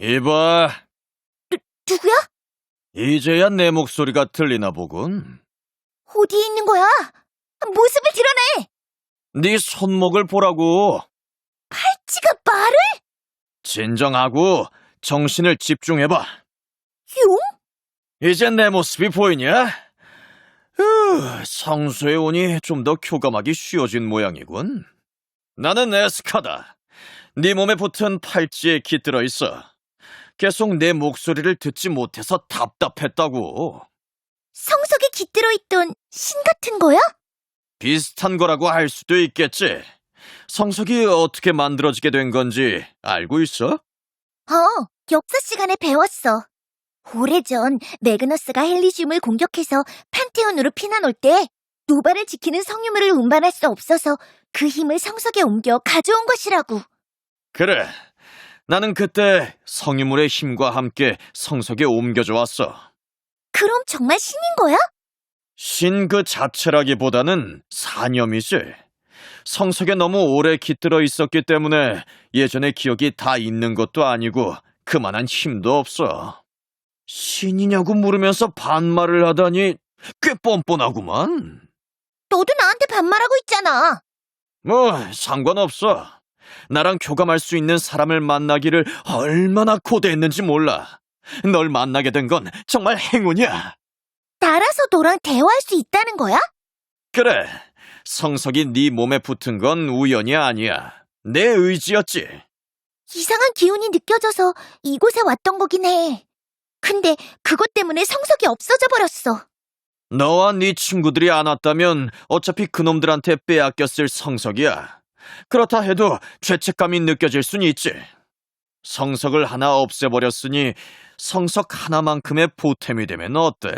이봐, 누구야? 이제야 내 목소리가 들리나 보군. 어디에 있는 거야? 모습을 드러내! 네 손목을 보라고. 지가 말을? 진정하고 정신을 집중해봐. 용? 이제 내 모습이 보이냐? 으, 성소에 오니 좀 더 교감하기 쉬워진 모양이군. 나는 에스카다. 네 몸에 붙은 팔찌에 깃들어 있어. 계속 내 목소리를 듣지 못해서 답답했다고. 성석에 깃들어 있던 신 같은 거야? 비슷한 거라고 할 수도 있겠지. 성석이 어떻게 만들어지게 된 건지 알고 있어? 어, 역사 시간에 배웠어. 오래전 매그너스가 헬리슘을 공격해서 판테온으로 피난 올 때 노바를 지키는 성유물을 운반할 수 없어서 그 힘을 성석에 옮겨 가져온 것이라고. 그래. 나는 그때 성유물의 힘과 함께 성석에 옮겨져 왔어. 그럼 정말 신인 거야? 신 그 자체라기보다는 사념이지. 성석에 너무 오래 깃들어 있었기 때문에 예전의 기억이 다 있는 것도 아니고 그만한 힘도 없어. 신이냐고 물으면서 반말을 하다니 꽤 뻔뻔하구만. 너도 나한테 반말하고 있잖아. 뭐 상관없어. 나랑 교감할 수 있는 사람을 만나기를 얼마나 고대했는지 몰라. 널 만나게 된 건 정말 행운이야. 나라서 너랑 대화할 수 있다는 거야? 그래. 성석이 네 몸에 붙은 건 우연이 아니야. 내 의지였지. 이상한 기운이 느껴져서 이곳에 왔던 거긴 해. 근데 그것 때문에 성석이 없어져 버렸어. 너와 네 친구들이 안 왔다면 어차피 그놈들한테 빼앗겼을 성석이야. 그렇다 해도 죄책감이 느껴질 순 있지. 성석을 하나 없애버렸으니 성석 하나만큼의 보탬이 되면 어때?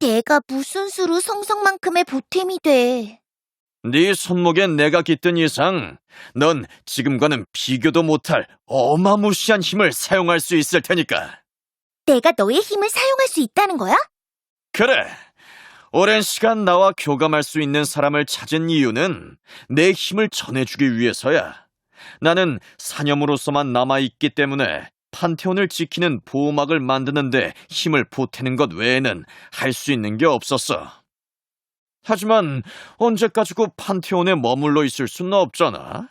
내가 무슨 수로 성석만큼의 보탬이 돼. 네 손목에 내가 깃든 이상 넌 지금과는 비교도 못할 어마무시한 힘을 사용할 수 있을 테니까. 내가 너의 힘을 사용할 수 있다는 거야? 그래. 오랜 시간 나와 교감할 수 있는 사람을 찾은 이유는 내 힘을 전해주기 위해서야. 나는 사념으로서만 남아있기 때문에 판테온을 지키는 보호막을 만드는데 힘을 보태는 것 외에는 할 수 있는 게 없었어. 하지만 언제까지고 판테온에 머물러 있을 수는 없잖아.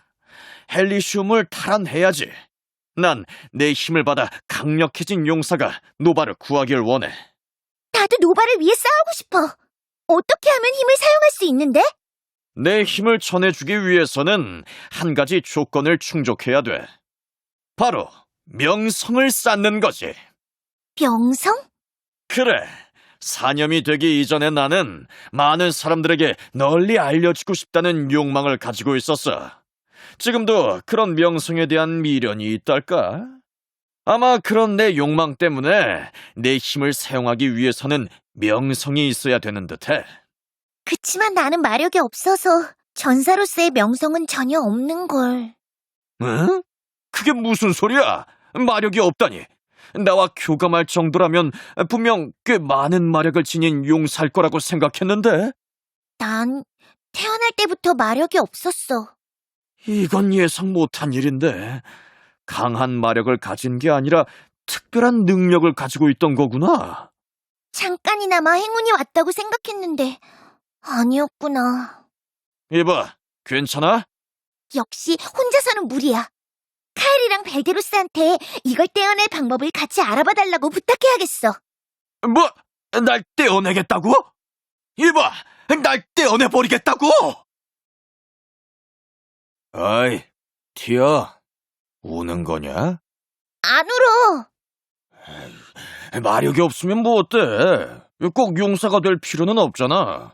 헬리슘을 탈환해야지. 난 내 힘을 받아 강력해진 용사가 노바를 구하길 원해. 나도 노바를 위해 싸우고 싶어. 어떻게 하면 힘을 사용할 수 있는데? 내 힘을 전해주기 위해서는 한 가지 조건을 충족해야 돼. 바로 명성을 쌓는 거지. 명성? 그래. 사념이 되기 이전에 나는 많은 사람들에게 널리 알려지고 싶다는 욕망을 가지고 있었어. 지금도 그런 명성에 대한 미련이 있달까? 아마 그런 내 욕망 때문에 내 힘을 사용하기 위해서는 명성이 있어야 되는 듯해. 그치만 나는 마력이 없어서 전사로서의 명성은 전혀 없는 걸. 응? 그게 무슨 소리야? 마력이 없다니. 나와 교감할 정도라면 분명 꽤 많은 마력을 지닌 용사일 거라고 생각했는데. 난 태어날 때부터 마력이 없었어. 이건 예상 못한 일인데. 강한 마력을 가진 게 아니라 특별한 능력을 가지고 있던 거구나. 잠깐이나마 행운이 왔다고 생각했는데 아니었구나. 이봐, 괜찮아? 역시 혼자서는 무리야. 카일이랑 벨데로스한테 이걸 떼어낼 방법을 같이 알아봐 달라고 부탁해야겠어. 뭐, 날 떼어내겠다고? 이봐, 날 떼어내버리겠다고! 아이, 티야, 우는 거냐? 안 울어. 마력이 없으면 뭐 어때? 꼭 용사가 될 필요는 없잖아.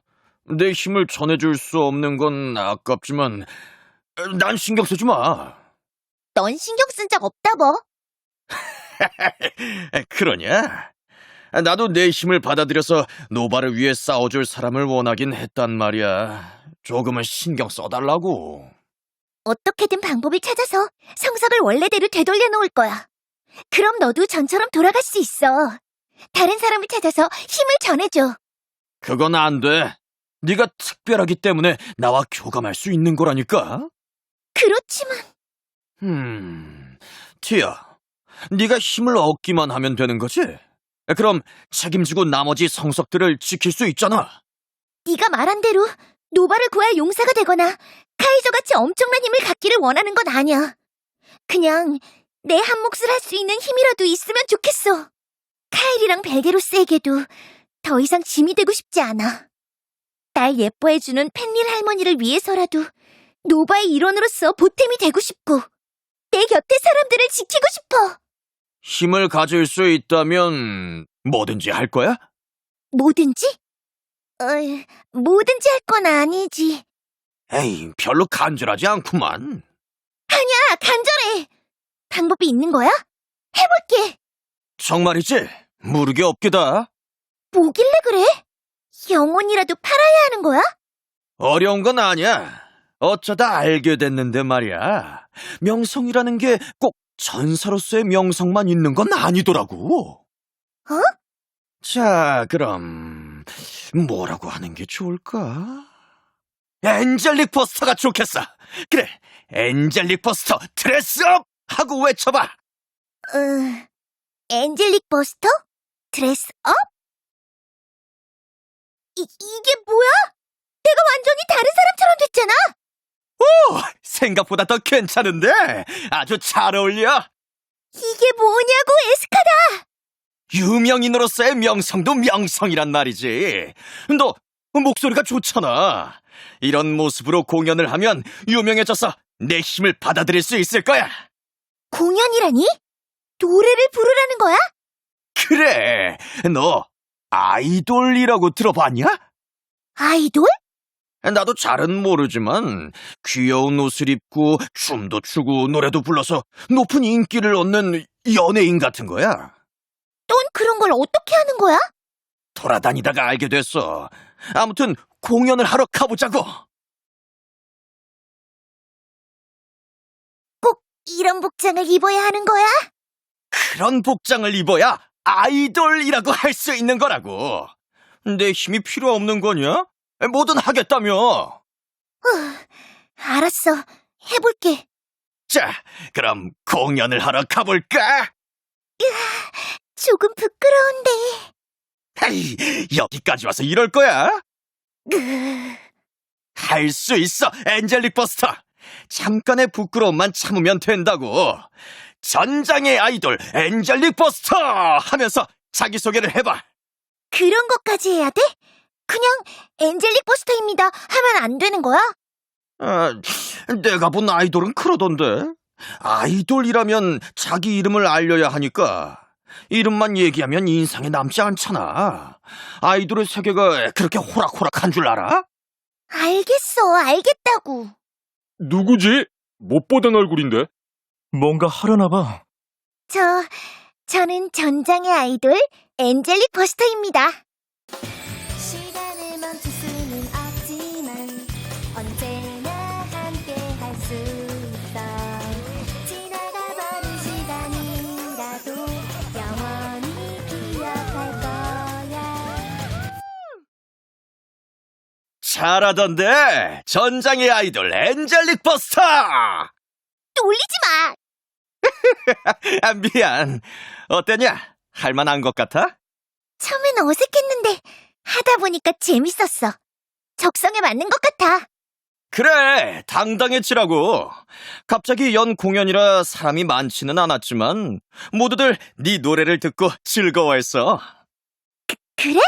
내 힘을 전해줄 수 없는 건 아깝지만, 난 신경 쓰지 마. 넌 신경 쓴 적 없다 뭐. 그러냐? 나도 내 힘을 받아들여서 노바를 위해 싸워줄 사람을 원하긴 했단 말이야. 조금은 신경 써달라고. 어떻게든 방법을 찾아서 성석을 원래대로 되돌려 놓을 거야. 그럼 너도 전처럼 돌아갈 수 있어. 다른 사람을 찾아서 힘을 전해줘. 그건 안 돼. 네가 특별하기 때문에 나와 교감할 수 있는 거라니까. 그렇지만 음, 티야. 네가 힘을 얻기만 하면 되는 거지? 그럼 책임지고 나머지 성석들을 지킬 수 있잖아. 네가 말한 대로 노바를 구할 용사가 되거나 카이저같이 엄청난 힘을 갖기를 원하는 건 아니야. 그냥 내 한 몫을 할 수 있는 힘이라도 있으면 좋겠어. 카일이랑 벨게로스에게도 더 이상 짐이 되고 싶지 않아. 날 예뻐해주는 펜릴 할머니를 위해서라도 노바의 일원으로서 보탬이 되고 싶고 내 곁에 사람들을 지키고 싶어. 힘을 가질 수 있다면 뭐든지 할 거야? 뭐든지? 어, 뭐든지 할 건 아니지. 에이, 별로 간절하지 않구만. 아, 간절해. 방법이 있는 거야? 해볼게. 정말이지? 무르게 없기다. 뭐길래 그래? 영혼이라도 팔아야 하는 거야? 어려운 건 아니야. 어쩌다 알게 됐는데 말이야. 명성이라는 게 꼭 전사로서의 명성만 있는 건 아니더라고. 어? 자, 그럼 뭐라고 하는 게 좋을까? 엔젤릭 버스터가 좋겠어. 그래, 엔젤릭 버스터 드레스업 하고 외쳐봐. 어, 엔젤릭 버스터? 드레스업? 이, 이게 뭐야? 내가 완전히 다른 사람처럼 됐잖아? 오, 생각보다 더 괜찮은데 아주 잘 어울려. 이게 뭐냐고, 에스카다! 유명인으로서의 명성도 명성이란 말이지. 너 목소리가 좋잖아. 이런 모습으로 공연을 하면 유명해져서 내 힘을 받아들일 수 있을 거야. 공연이라니? 노래를 부르라는 거야? 그래, 너 아이돌이라고 들어봤냐? 아이돌? 나도 잘은 모르지만 귀여운 옷을 입고 춤도 추고 노래도 불러서 높은 인기를 얻는 연예인 같은 거야. 넌 그런 걸 어떻게 하는 거야? 돌아다니다가 알게 됐어. 아무튼 공연을 하러 가보자고. 꼭 이런 복장을 입어야 하는 거야? 그런 복장을 입어야 아이돌이라고 할 수 있는 거라고. 내 힘이 필요 없는 거냐? 뭐든 하겠다며. 알았어. 해볼게. 자, 그럼 공연을 하러 가볼까? 조금 부끄러운데. 에이, 여기까지 와서 이럴 거야? 으, 할수 있어, 엔젤릭 버스터. 잠깐의 부끄러움만 참으면 된다고. 전장의 아이돌 엔젤릭 버스터 하면서 자기소개를 해봐. 그런 것까지 해야 돼? 그냥 엔젤릭 버스터입니다 하면 안 되는 거야? 아, 내가 본 아이돌은 그러던데. 아이돌이라면 자기 이름을 알려야 하니까 이름만 얘기하면 인상에 남지 않잖아. 아이돌의 세계가 그렇게 호락호락한 줄 알아? 알겠어, 알겠다고. 누구지? 못 보던 얼굴인데. 뭔가 하려나 봐. 저, 저는 전장의 아이돌 엔젤릭 버스터입니다. 잘하던데. 전장의 아이돌 엔젤릭 버스터. 놀리지 마! 아, 미안. 어때냐? 할만한 것 같아? 처음엔 어색했는데 하다 보니까 재밌었어. 적성에 맞는 것 같아. 그래, 당당해지라고. 갑자기 연 공연이라 사람이 많지는 않았지만 모두들 네 노래를 듣고 즐거워했어. 그래?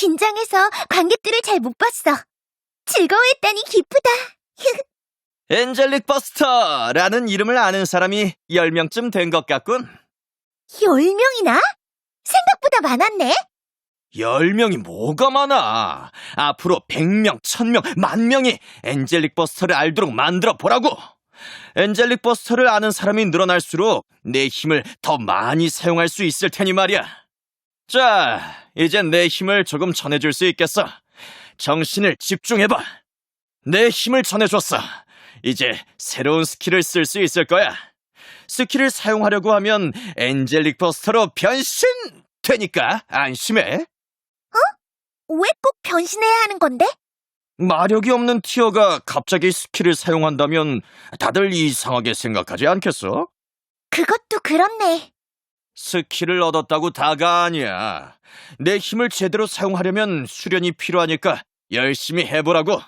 긴장해서 관객들을 잘 못 봤어. 즐거워했다니 기쁘다. 엔젤릭 버스터라는 이름을 아는 사람이 10명쯤 된 것 같군. 열 명이나? 생각보다 많았네. 10명이 뭐가 많아. 앞으로 100명, 1000명, 만 명이 엔젤릭 버스터를 알도록 만들어 보라고. 엔젤릭 버스터를 아는 사람이 늘어날수록 내 힘을 더 많이 사용할 수 있을 테니 말이야. 자, 이제 내 힘을 조금 전해줄 수 있겠어. 정신을 집중해봐. 내 힘을 전해줬어. 이제 새로운 스킬을 쓸 수 있을 거야. 스킬을 사용하려고 하면 엔젤릭 버스터로 변신! 되니까 안심해. 왜 꼭 변신해야 하는 건데? 마력이 없는 티어가 갑자기 스킬을 사용한다면 다들 이상하게 생각하지 않겠어? 그것도 그렇네. 스킬을 얻었다고 다가 아니야. 내 힘을 제대로 사용하려면 수련이 필요하니까 열심히 해보라고.